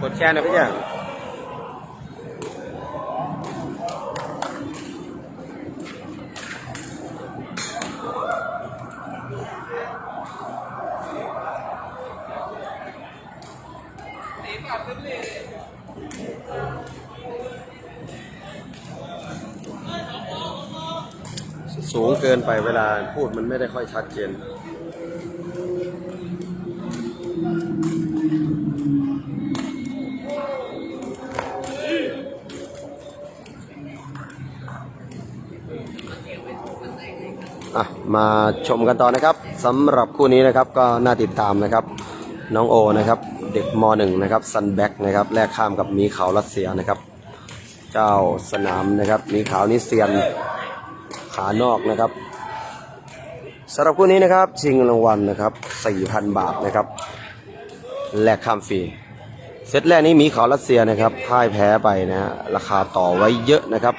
กดแชร์หนะพี่เนี่ย สูงเกินไปเว ลาพูดมันไม่ได้ค่อยชัดเจนอะมาชมกันต่อนะครับสำหรับคู่นี้นะครับก็น่าติดตามนะครับ น้องโอนะครับ เด็กม .1 นะครับซันแบ็กนะครับแลกข้ามกับมีขาวรัสเซียนะครับ เจ้าสนามนะครับมีขาวนี่เซียนขานอกนะครับ สำหรับคู่นี้นะครับชิงรางวัลนะครับ4,000 บาทนะครับแลกข้ามฟรีเซตแรกนี้มีขาวรัสเซียนะครับพ่ายแพ้ไปนะฮะราคาต่อไว้เยอะนะครับ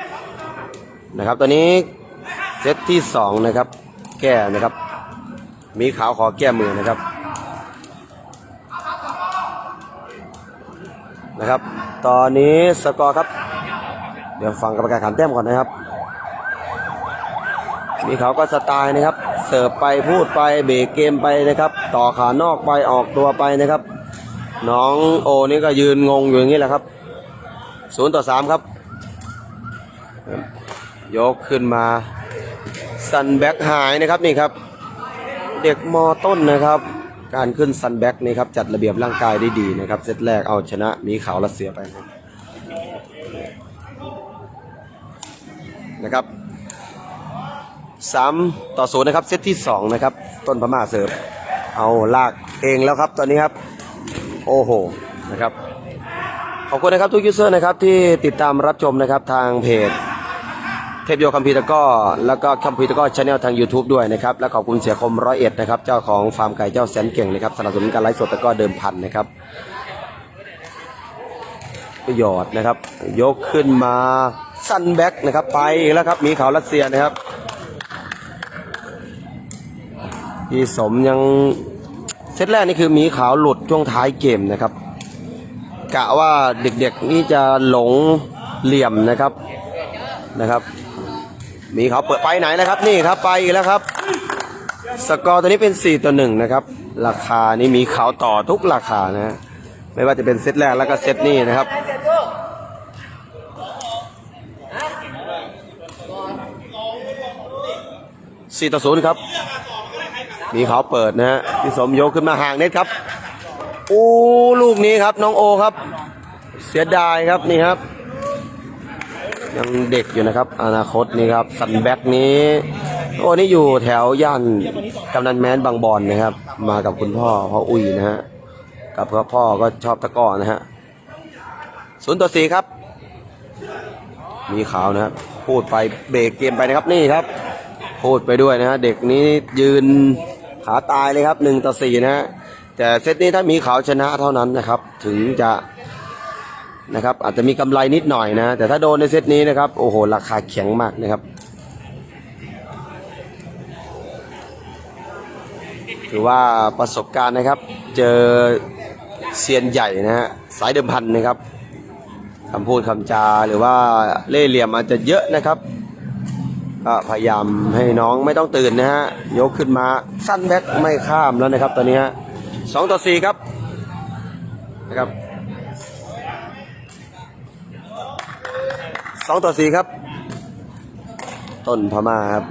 นะครับ ตอนนี้เซตที่สองนะครับแก้นะครับมีขาวขอแก้มือนะครับนะครับ ตอนนี้สกอร์ครับ เดี๋ยวฟังกรรมการขันแต้มก่อนนะครับ มีขาวก็สไตล์นะครับ เสิร์ฟไปพูดไปเบรกเกมไปนะครับ ต่อขานอกไปออกตัวไปนะครับ น้องโอนี่ก็ยืนงงอยู่อย่างนี้แหละครับศูนย์ต่อสามครับ ยกขึ้นมาซันแบ็กหายนะครับนี่ครับ เด็กมอต้นนะครับ การขึ้นซันแบ็กนี่ครับจัดระเบียบร่างกายได้ดีนะครับเซตแรกเอาชนะมีขาวรัสเซียไปนะครับ สามต่อศูนย์นะครับเซตที่สองนะครับ ต้นพม่าเสิร์ฟเอาลากเองแล้วครับ ตอนนี้ครับ โอ้โหนะครับ ขอบคุณนะครับทุกยูเซอร์นะครับที่ติดตามรับชมนะครับทางเพจเทพโยคัมพีตะก้อแล้วก็คัมพีตะก้อชาแนลทาง YouTube ด้วยนะครับ และขอบคุณเสียคมร้อยเอ็ดนะครับ เจ้าของฟาร์มไก่เจ้าแสนเก่งนะครับสนับสนุนการไลฟ์สดตะก้อเดิมพันนะครับประโยชน์นะครับ ยกขึ้นมาซันแบ็กนะครับ ไปแล้วครับ มีขาวรัสเซียนะครับ พี่สมยังเซตแรกนี่คือมีขาวหลุดช่วงท้ายเกมนะครับ กะว่าเด็กๆนี่จะหลงเหลี่ยมนะครับนะครับ มีเขาเปิดไปไหนนะครับ นี่ครับไปอีกแล้วครับ สกอร์ตัวนี้เป็น 4 ต่อ1นะครับ ราคานี้มีเขาต่อทุกราคานะฮะไม่ว่าจะเป็นเซตแรกแล้วก็เซตนี้นะครับ4ต่อ0ครับ มีเขาเปิดนะฮะพี่สมยกขึ้นมาห่างเน็ตครับโอ้ลูกนี้ครับน้องโอครับ เสียดายครับนี่ครับ ยังเด็กอยู่นะครับ อนาคตนี่ครับสันแบ็กนี้โอ้นี่อยู่แถวย่านกำนันแม้นบางบอนนะครับ มากับคุณพ่อพ่ออุ้ยนะฮะกับพ่อพ่อก็ชอบตะก้อนะฮะศูนย์ต่อสี่ครับ มีขาวนะครับพูดไปเบรกเกมไปนะครับนี่ครับพูดไปด้วยนะฮะเด็กนี้ยืน ขาตายเลยครับหนึ่งต่อสี่นะฮะแต่เซตนี้ถ้ามีขาวชนะเท่านั้นนะครับ ถึงจะนะครับอาจจะมีกำไรนิดหน่อยนะ แต่ถ้าโดนในเซตนี้นะครับโอ้โห ราคาแข็งมากนะครับ ถือว่าประสบการณ์นะครับ เจอเซียนใหญ่นะฮะสายเดิมพันนะครับคำพูดคำจาหรือว่าเล่เหลี่ยมอาจจะเยอะนะครับ ก็พยายามให้น้องไม่ต้องตื่นนะฮะ ยกขึ้นมาสั้นแบ็คไม่ข้ามแล้วนะครับ ตอนนี้ฮะสองต่อสี่ครับนะครับสองต่อสี่ครับ ต้นพม่าครับ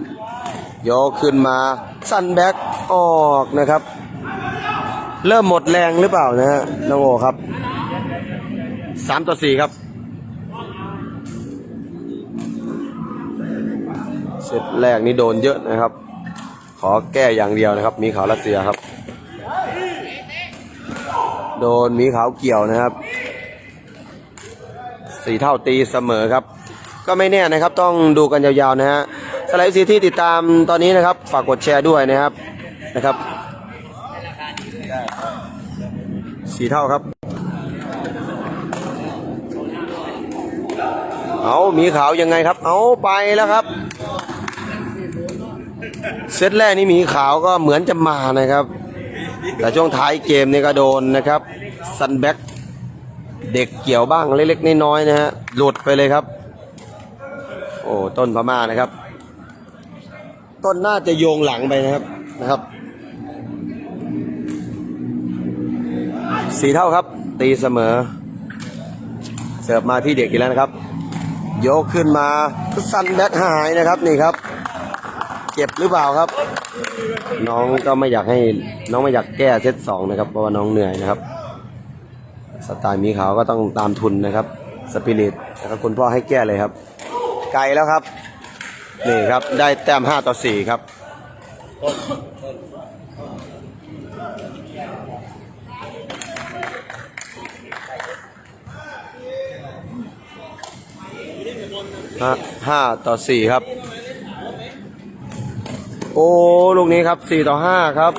ยกขึ้นมาสั้นแบ็กออกนะครับ เริ่มหมดแรงหรือเปล่านะฮะน้องโอครับสามต่อสี่ครับ ซตแรกนี่โดนเยอะนะครับ ขอแก้อย่างเดียวนะครับ มีขาวรัสเซียครับ โดนมีขาวเกี่ยวนะครับสี่เท่าตีเสมอครับ ก็ไม่แน่นะครับต้องดูกันยาวๆนะฮะสไลด์ซีที่ติดตามตอนนี้นะครับ ฝากกดแชร์ด้วยนะครับนะครับสี่เท่าครับ เอามีขาวยังไงครับ เอาไปแล้วครับ เซตแรกนี่หมีขาวก็เหมือนจะมานะครับ แต่ช่วงท้ายเกมนี่ก็โดนนะครับซันแบ็กเด็กเกี่ยวบ้างเล็กๆน้อยๆนะฮะหลุดไปเลยครับ โอ้ต้นพม่านะครับ ต้นน่าจะโยงหลังไปนะครับนะครับสีเท่าครับ ตีเสมอ เสิร์ฟมาที่เด็กอีกแล้วนะครับ ยกขึ้นมาซันแบ็กหายนะครับนี่ครับ เจ็บหรือเปล่าครับ น้องก็ไม่อยากให้น้องไม่อยากแก้เซตสองนะครับเพราะว่าน้องเหนื่อยนะครับ สไตล์มีขาวก็ต้องตามทุนนะครับสปิริตนะครับคุณพ่อให้แก้เลยครับ ไกลแล้วครับนี่ครับได้แต้ม5ต่อ4ครับห้าต่อสี่ครับ โอ้ลูกนี้ครับสี่ต่อห้าครับ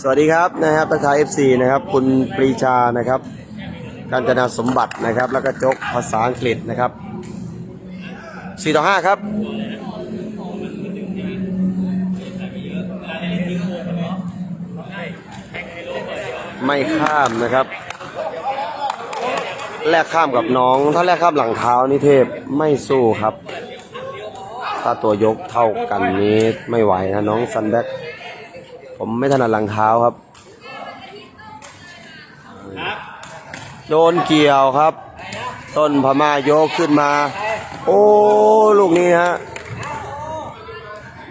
สวัสดีครับนะครับทักทายเอฟซีนะครับ คุณปรีชานะครับการจนาสมบัตินะครับ แล้วก็จกภาษาอังกฤษนะครับสี่ต่อห้าครับไม่ข้ามนะครับ แลกข้ามกับน้อง ถ้าแลกข้ามหลังเท้านี่เทพไม่สู้ครับ ถ้าตัวยกเท่ากันนี้ไม่ไหวนะน้องซันแบ็กผมไม่ถนัดหลังเท้าครับ โดนเกี่ยวครับ ต้นพม่ายกขึ้นมา โอ้ ลูกนี้ฮะ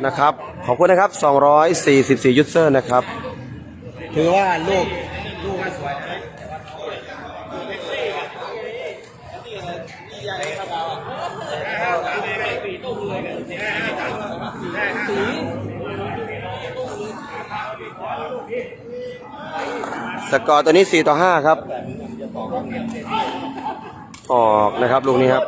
นะครับ ขอบคุณนะครับ 244 ยูเซอร์นะครับ ถือว่าลูก ลูกสวย กอร์ตัวนี้4ต่อ5ครับ ออกนะครับลูกนี้ครับ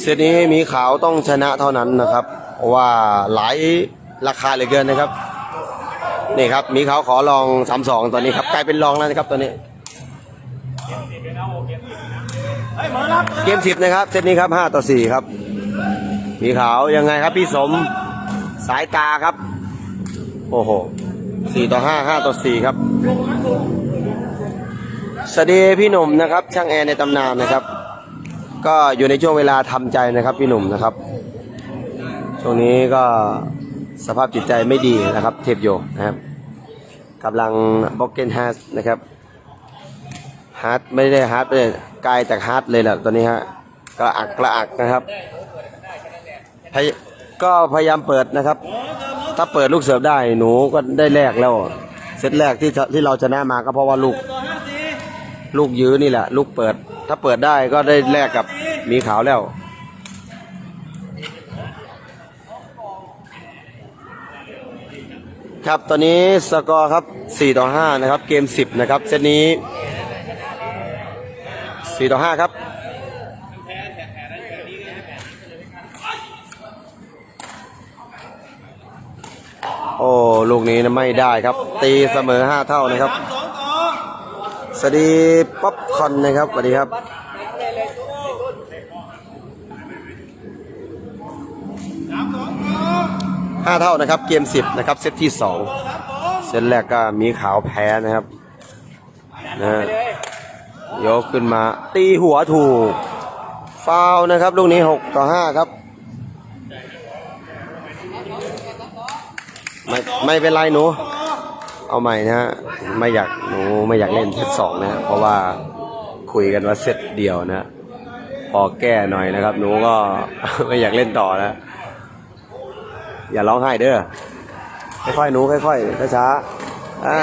เซตนี้มีขาวต้องชนะเท่านั้นนะครับ เพราะว่าหลายราคาเหลือเกินนะครับ นี่ครับ มีขาวขอลอง3-2ตอนนี้ครับ กลายเป็นรองแล้วนะครับตอนนี้ เกมสิบนะครับ เซตนี้ครับห้าต่อสี่ครับมีขาวยังไงครับ พี่สมสายตาครับ โอ้โหสี่ต่อห้าห้าต่อสี่ครับสวัสดีพี่หนุ่มนะครับ ช่างแอร์ในตำนานนะครับ ก็อยู่ในช่วงเวลาทำใจนะครับ พี่หนุ่มนะครับช่วงนี้ก็สภาพจิตใจไม่ดีนะครับ เทปโยนะครับกำลังบ็อกเกนแฮสนะครับ ฮาร์ดไม่ได้ฮาร์ดเลยกลายจากฮาร์ดเลยแหละตอนนี้ฮะกระอักกระอักนะครับพยก็พยายามเปิดนะครับ ถ้าเปิดลูกเสิร์ฟได้หนูก็ได้แรกแล้วเซตแรกที่ที่เราชนะมาก็เพราะว่าลูก ลูกยื้อนี่แหละ ลูกเปิด ถ้าเปิดได้ก็ได้แลกกับมีขาวแล้วครับตอนนี้สกอร์ครับ 4 ต่อ 5 นะครับ เกม 10 นะครับ เซตนี้ 4ต่อ5ครับโอ้ลูกนี้นะไม่ได้ครับ ตีเสมอ5เท่านะครับสวัสดีป๊อปคอนนะครับสวัสดีครับห้าเท่านะครับ เกมสิบนะครับ เซตที่สองเซตแรกก็มีขาวแพ้นะครับนะ ยกขึ้นมา ตีหัวถูก ฟาวล์นะครับลูกนี้หกต่อห้าครับ ไม่ไม่เป็นไรหนู เอาใหม่นะฮะไม่อยากหนูไม่อยากเล่นเซตสองนะฮะเพราะว่าคุยกันว่าเซตเดียวนะ พอแก้หน่อยนะครับ หนูก็ไม่อยากเล่นต่อนะ อย่าร้องไห้เด้อค่อยๆหนูค่อยๆช้าๆอ่า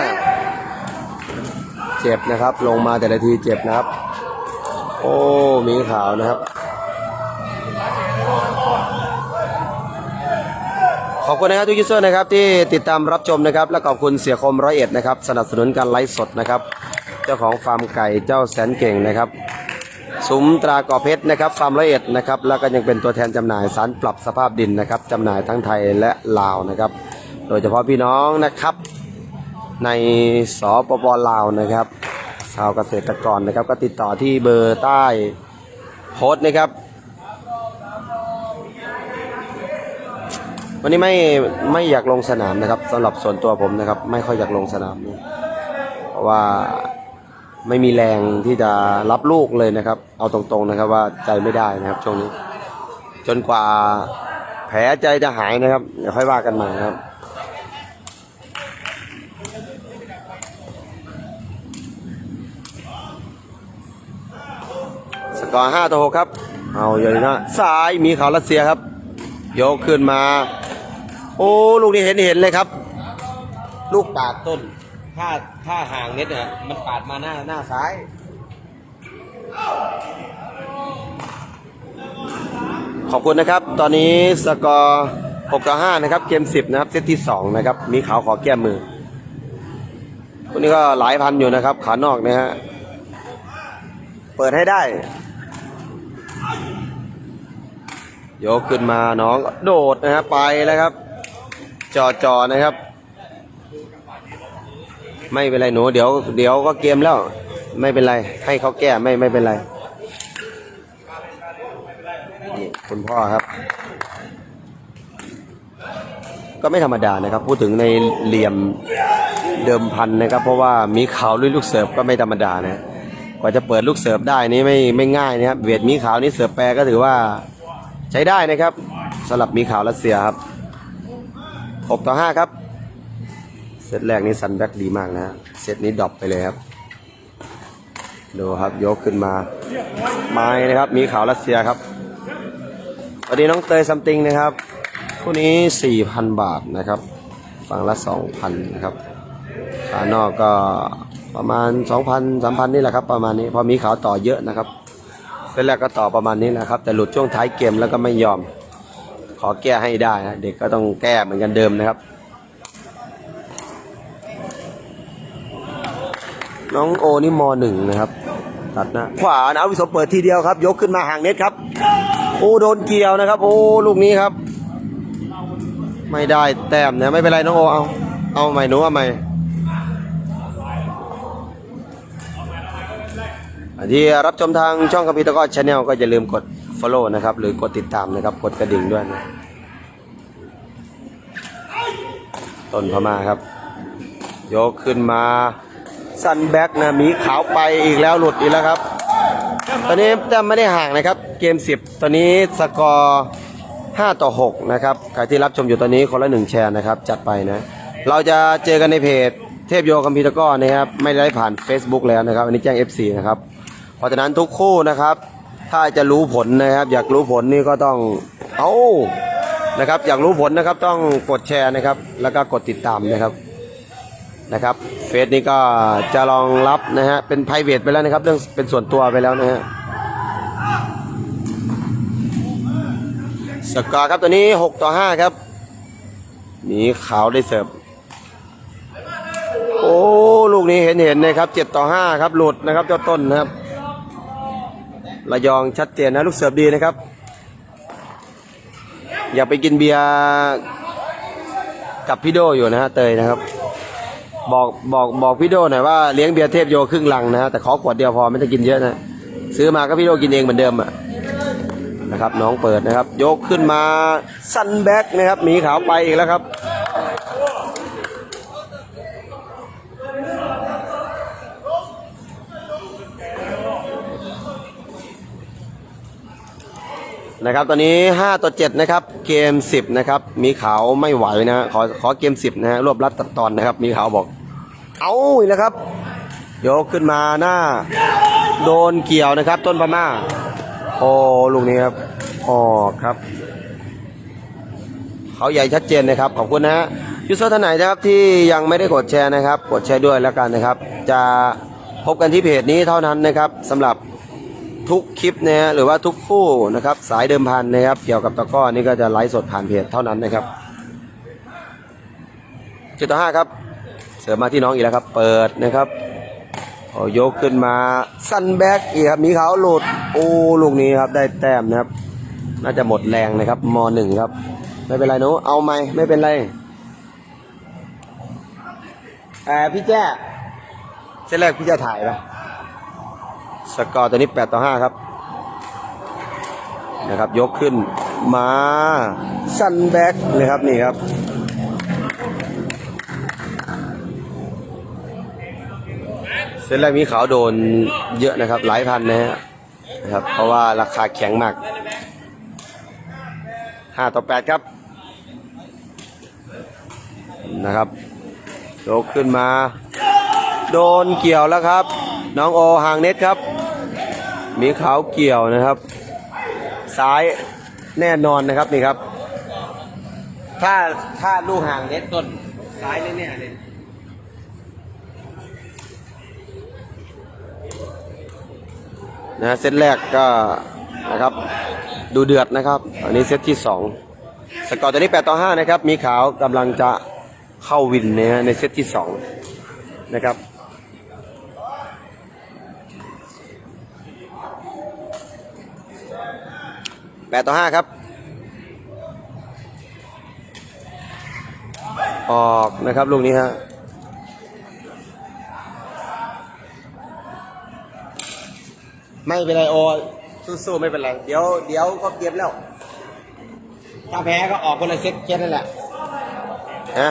เจ็บนะครับ ลงมาแต่ละทีเจ็บนะครับ โอ้มีขาวนะครับ ขอบคุณนะครับทุกยูเซอร์นะครับที่ติดตามรับชมนะครับ และขอบคุณเสียคมร้อยเอ็ดนะครับ สนับสนุนการไลฟ์สดนะครับ เจ้าของฟาร์มไก่เจ้าแสนเก่งนะครับซุ้มตรากอเพชรนะครับฟาร์มร้อยเอ็ดนะครับแล้วก็ยังเป็นตัวแทนจำหน่ายสารปรับสภาพดินนะครับจำหน่ายทั้งไทยและลาวนะครับ โดยเฉพาะพี่น้องนะครับ ในสปปลาวนะครับชาวเกษตรกรนะครับ ก็ติดต่อที่เบอร์ใต้โพสต์นะครับ วันนี้ไม่ไม่อยากลงสนามนะครับสำหรับส่วนตัวผมนะครับ ไม่ค่อยอยากลงสนามเพราะว่าไม่มีแรงที่จะรับลูกเลยนะครับ เอาตรงๆนะครับว่าใจไม่ได้นะครับช่วงนี้ จนกว่าแผลใจจะหายนะครับ เดี๋ยวค่อยว่ากันใหม่ครับ สกอห้าต่อหกครับ เอาอยู่นะซ้ายมีเขารัสเซียครับ ยกขึ้นมา โอ้ลูกนี้เห็นเห็นเลยครับ ลูกปาดต้น ถ้าถ้าห่างเน็ตเนี่ยมันปาดมาหน้าหน้าซ้ายขอบคุณนะครับ ตอนนี้สกอร์6ต่อ5นะครับ เกม 10 นะครับ เซตที่ 2 นะครับ มีขาวขอแก้มือคนนี้ก็หลายพันอยู่นะครับ ขานอกนะฮะ เปิดให้ได้ ยกขึ้นมาน้องโดดนะครับไปแล้วครับจอจอนะครับ ไม่เป็นไรหนูเดี๋ยวเดี๋ยวก็เกมแล้ว ไม่เป็นไร ให้เขาแก้ไม่ไม่เป็นไรนี่คุณพ่อครับ ก็ไม่ธรรมดานะครับ พูดถึงในเหลี่ยมเดิมพันนะครับ เพราะว่ามีขาวลุยลูกเสิร์ฟก็ไม่ธรรมดานะกว่าจะเปิดลูกเสิร์ฟได้นี่ไม่ไม่ง่ายนะครับเวทมีขาวนี่เสิร์ฟแปรก็ถือว่า ใช้ได้นะครับสำหรับมีขาวรัสเซียครับ 6 ต่อ 5 ครับ เซตแรกนี่ซันแบ็กดีมากนะเซตนี้ดรอปไปเลยครับ ดูครับยกขึ้นมา ไม้นะครับ มีขาวรัสเซียครับสวัสดีน้องเตยซัมติงนะครับคู่นี้ 4,000 บาทนะครับ ฝั่งละ 2,000 นะครับขานอกก็ประมาณ 2,000 3,000 นี่แหละครับ ประมาณนี้ พอมีขาวต่อเยอะนะครับ แรกก็ต่อประมาณนี้นะครับ แต่หลุดช่วงท้ายเกมแล้วก็ไม่ยอม ขอแก้ให้ได้นะเด็กก็ต้องแก้เหมือนกันเดิมนะครับ น้องโอนี่มหนึ่งนะครับ ตัดหนะขวานะเอาวิศเปิดทีเดียวครับ ยกขึ้นมาห่างเน็ตครับ โอ้โดนเกี่ยวนะครับ โอ้ลูกนี้ครับ ไม่ได้แต้มนะไม่เป็นไรน้องโอเอา เอาใหม่หนูเอาใหม่ ที่รับชมทางช่องคอมพิวเตอร์ก็ชาแนลก็อย่าลืมกด follow นะครับ หรือกดติดตามนะครับ กดกระดิ่งด้วยนะต้นพม่าครับ ยกขึ้นมาซันแบ็กนะมีขาวไปอีกแล้วหลุดอีกแล้วครับ ตอนนี้แต้มไม่ได้ห่างนะครับ เกม 10 ตอนนี้สกอร์5ต่อ6นะครับใครที่รับชมอยู่ตอนนี้คนละหนึ่งแชร์นะครับ จัดไปนะ เราจะเจอกันในเพจเทพโยคัมพีตะก้อนะครับ ไม่ได้ผ่าน Facebook แล้วนะครับ อันนี้แจ้ง FC นะครับ เพราะฉะนั้นทุกคู่นะครับ ถ้าจะรู้ผลนะครับ อยากรู้ผลนี่ก็ต้องเอานะครับ อยากรู้ผลนะครับต้องกดแชร์นะครับ แล้วก็กดติดตามนะครับนะครับเฟซนี้ก็จะรองรับนะฮะเป็น p r i v a t ไปแล้วนะครับ เรื่องเป็นส่วนตัวไปแล้วนะฮะสกอร์ครับตัวนี้ 6 ต่อ 5 ครับหมีขาวได้เสิร์ฟโอ้ ลูกนี้เห็นเห็นนะครับ 7 ต่อ 5 ครับ หลุดนะครับ เจ้าต้นนะครับ ระยองชัดเจนนะลูกเสิร์ฟดีนะครับ อยากไปกินเบียร์กับพี่โดอยู่นะฮะเตยนะครับ บอกบอกบอกพี่โดหน่อยว่าเลี้ยงเบียร์เทพโยครึ่งลังนะฮะแต่ขอขวดเดียวพอไม่ต้องกินเยอะนะ ซื้อมาก็พี่โดกินเองเหมือนเดิมอะนะครับน้องเปิดนะครับ ยกขึ้นมาซันแบ็กนะครับหมีขาวไปอีกแล้วครับ นะครับตอนนี้ 5 ต่อ 7 นะครับ เกม 10 นะครับ มีขาวไม่ไหวนะ ขอขอเกม 10 นะฮะรวบรัดตัดตอนนะครับ มีขาวบอก เอาอีกแล้วครับยกขึ้นมาหน้า โดนเกี่ยวนะครับ ต้นพม่าโอ้ลูกนี้ครับออกครับ เขาใหญ่ชัดเจนนะครับ ขอบคุณนะฮะยูเซอร์ท่านไหนนะครับที่ยังไม่ได้กดแชร์นะครับ กดแชร์ด้วยแล้วกันนะครับ จะพบกันที่เพจนี้เท่านั้นนะครับสำหรับ ทุกคลิปนะฮะหรือว่าทุกคู่นะครับ สายเดิมพันนะครับ เกี่ยวกับตะกร้อนี่ก็จะไลฟ์สดผ่านเพจเท่านั้นนะครับจุดต่อห้าครับเสริมมาที่น้องอีกแล้วครับ เปิดนะครับโอ้ยกขึ้นมาซันแบ็กอีกครับมีเขาหลุดโอ้ลูกนี้ครับได้แต้มนะครับ น่าจะหมดแรงนะครับมหนึ่งครับ ไม่เป็นไรหนูเอาไหมไม่เป็นไรแอบพี่แจ้เส้นแรกพี่จะถ่ายปะ สกอร์ตัวนี้ 8 ต่อ 5 ครับ นะครับ ยกขึ้นมาซันแบ็กเลยครับ นี่ครับเส้นแรกมีขาวโดนเยอะนะครับ หลายพันนะฮะนะครับ เพราะว่าราคาแข็งมาก 5 ต่อ 8 ครับ นะครับยกขึ้นมา โดนเกี่ยวแล้วครับ น้องโอห่างเน็ตครับ มีขาวเกี่ยวนะครับ ซ้ายแน่นอนนะครับนี่ครับ ถ้าถ้าลูกห่างเน็ตต้น ซ้ายแน่ๆเลยนะเซตแรกก็นะครับดูเดือดนะครับ อันนี้เซตที่สองสกอร์ตัวนี้8ต่อ5นะครับ มีขาวกำลังจะเข้าวินนะฮะในเซตที่สองนะครับ แปดต่อห้าครับ ออกนะครับลูกนี้ฮะไม่เป็นไรโอสู้ๆไม่เป็นไร เดี๋ยวเดี๋ยวก็เตรียมแล้ว ถ้าแพ้ก็ออกคนละเซตแค่นั้นแหละนะ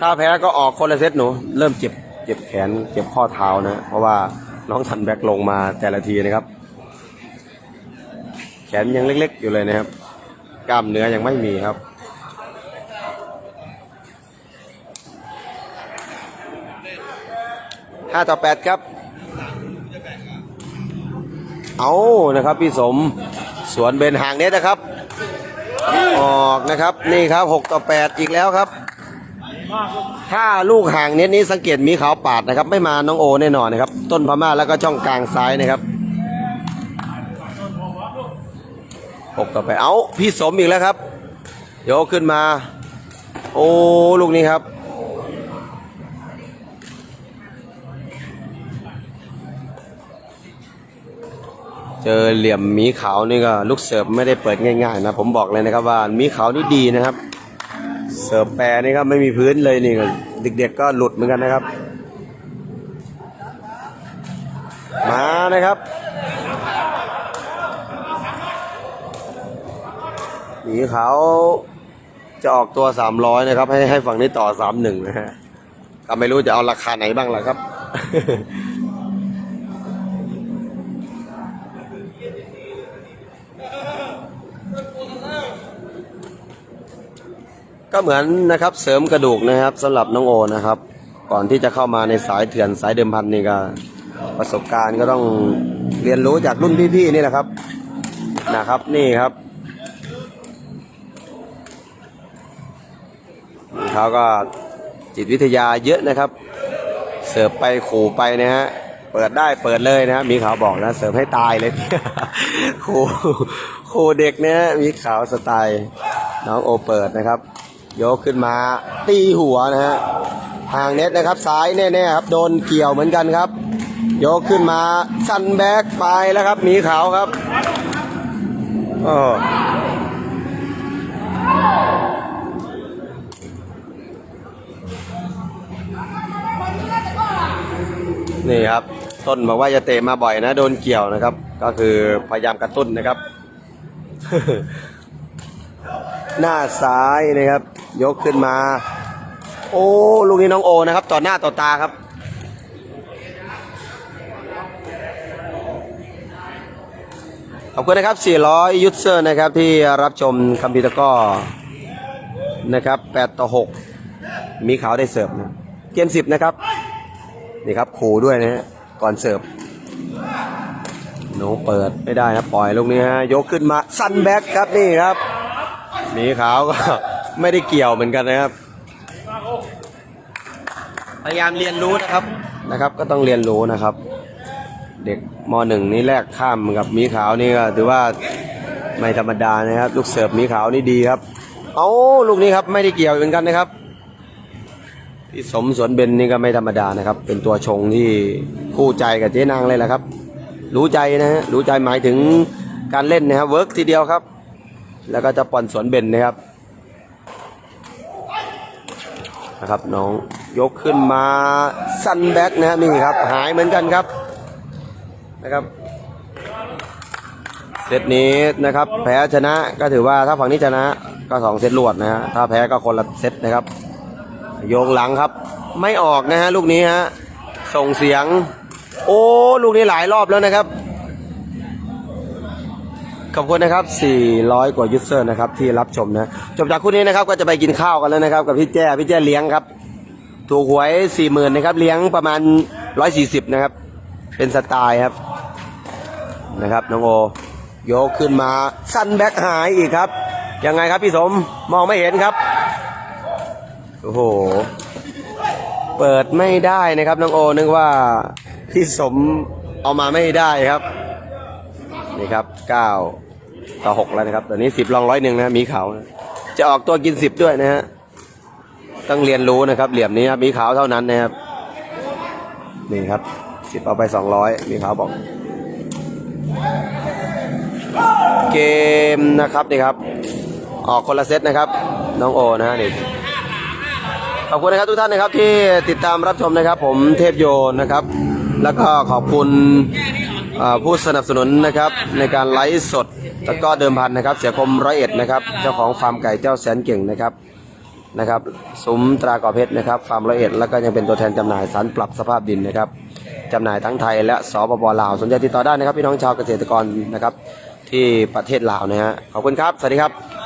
ถ้าแพ้ก็ออกคนละเซตหนู เริ่มเจ็บเจ็บแขนเจ็บข้อเท้านะ เพราะว่าน้องทันแบ็กลงมาแต่ละทีนะครับแข นยังเล็กๆอยู่เลยนะครับ กล้ามเนื้อยังไม่มีครับ ห้าต่อแปดครับ เอานะครับพี่สม สวนเบนห่างเน็ตนะครับ ออกนะครับ นี่ครับหกต่อแปดอีกแล้วครับ ถ้าลูกห่างเน็ตนี้สังเกตมีขาวปาดนะครับ ไม่มาน้องโอแน่นอนนะครับ ต้นพม่าแล้วก็ช่องกลางซ้ายนะครับ หกต่อไปเอาพี่สมอีกแล้วครับโยกขึ้นมา โอ้ลูกนี้ครับ เจอเหลี่ยมมีขาวนี่ก็ลูกเสิร์ฟไม่ได้เปิดง่ายๆนะผมบอกเลยนะครับว่ามีขาวนี่ดีนะครับ เสิร์ฟแปรนี่ครับไม่มีพื้นเลยนี่ก็เด็กๆก็หลุดเหมือนกันนะครับ มานะครับ หมีขาวจะออกตัวสามร้อยนะครับ ให้ให้ฝั่งนี้ต่อสามหนึ่งนะฮะก็ไม่รู้จะเอาราคาไหนบ้างล่ะครับ ก็เหมือนนะครับเสริมกระดูกนะครับสำหรับน้องโอนะครับ ก่อนที่จะเข้ามาในสายเถื่อนสายเดิมพันนี่ก็ประสบการณ์ก็ต้องเรียนรู้จากรุ่นพี่ๆนี่แหละครับนะครับนี่ครับ เขาก็จิตวิทยาเยอะนะครับ เสิร์ฟไปขู่ไปนะฮะเปิดได้เปิดเลยนะมีขาวบอกนะ เสิร์ฟให้ตายเลยขู่ขู่เด็กเนี่ยมีขาวสไตล์น้องโอเปิดนะครับ ยกขึ้นมาตีหัวนะฮะห่างเน็ตนะครับซ้ายแน่ๆครับโดนเกี่ยวเหมือนกันครับ ยกขึ้นมาซันแบ็กไปแล้วครับ มีขาวครับโอ้ นี่ครับ ต้นบอกว่าจะเตะมาบ่อยนะ โดนเกี่ยวนะครับ ก็คือพยายามกระตุ้นนะครับ หน้าซ้ายนะครับ ยกขึ้นมา โอ้ลูกนี้น้องโอนะครับ ต่อหน้าต่อตาครับขอบคุณนะครับ 400 ยูเซอร์นะครับที่รับชมคัมพิวเตอร์ก็นะครับ 8 ต่อ 6 มีขาวได้เสิร์ฟนะเกม10 นะครับ นี่ครับขู่ด้วยนะฮะก่อนเสิร์ฟโน้เปิดไม่ได้นะปล่อยลูกนี้ฮะยกขึ้นมาซันแบ็กครับนี่ครับหมีขาวก็ไม่ได้เกี่ยวเหมือนกันนะครับ พยายามเรียนรู้นะครับนะครับ ก็ต้องเรียนรู้นะครับ เด็กมหนึ่งนี่แลกข้ามกับมีขาวนี่ก็ถือว่าไม่ธรรมดานะครับ ลูกเสิร์ฟมีขาวนี่ดีครับ เอาลูกนี้ครับไม่ได้เกี่ยวเหมือนกันนะครับ พี่สมสวนเบนนี่ก็ไม่ธรรมดานะครับ เป็นตัวชงที่คู่ใจกับเจ๊นางเลยแหละครับ รู้ใจนะฮะรู้ใจหมายถึงการเล่นนะครับเวิร์กทีเดียวครับ แล้วก็จะปอนสวนเบนนะครับนะครับน้องยกขึ้นมาซันแบ็กนะฮะนี่ครับหายเหมือนกันครับนะครับเซตนี้นะครับ แพ้ชนะก็ถือว่าถ้าฝั่งนี้ชนะก็สองเซตรวดนะฮะถ้าแพ้ก็คนละเซตนะครับ โยงหลังครับ ไม่ออกนะฮะลูกนี้ฮะส่งเสียง โอ้ลูกนี้หลายรอบแล้วนะครับขอบคุณนะครับ 400 กว่ายูเซอร์นะครับที่รับชมนะ จบจากคู่นี้นะครับก็จะไปกินข้าวกันแล้วนะครับ กับพี่แจ้ พี่แจ้เลี้ยงครับ ถูกหวย 40,000นะครับเลี้ยงประมาณ 140 นะครับ เป็นสไตล์ครับ นะครับน้องโอยกขึ้นมาสั้นแบ็คหายอีกครับ ยังไงครับพี่สมมองไม่เห็นครับ โอ้โห เปิดไม่ได้นะครับน้องโอนึกว่าพี่สมเอามาไม่ได้ครับ นี่ครับ 9 ต่อ 6 แล้วนะครับตอนนี้ 10ลองร้อยหนึ่งนะมีเขานะจะออกตัวกิน 10 ด้วยนะฮะต้องเรียนรู้นะครับ เหลี่ยมนี้ครับมีขาวเท่านั้นนะครับ นี่ครับ 10 เอาไป 200 มีขาวบอก เกมนะครับนี่ครับ ออกคนละเซตนะครับ น้องโอนะฮะนี่ อบคุณนะครับทุกท่านนะครับที่ติดตามรับชมนะครับ ผมเทพโยนนะครับ แล้วก็ขอบคุณผู้สนับสนุนนะครับในการไลฟ์สดแล้วก็เดิมพันนะครับ เสียคมร้อยเอ็ดนะครับเจ้าของฟาร์มไก่เจ้าแสนเก่งนะครับนะครับซุ้มตรากอเพชรนะครับฟาร์มร้อยเอ็ดแล้วก็ยังเป็นตัวแทนจำหน่ายสารปรับสภาพดินนะครับจำหน่ายทั้งไทยและสปปลาวสนใจติดต่อได้นะครับพี่น้องชาวเกษตรกรนะครับที่ประเทศลาวนะฮะขอบคุณครับ สวัสดีครับ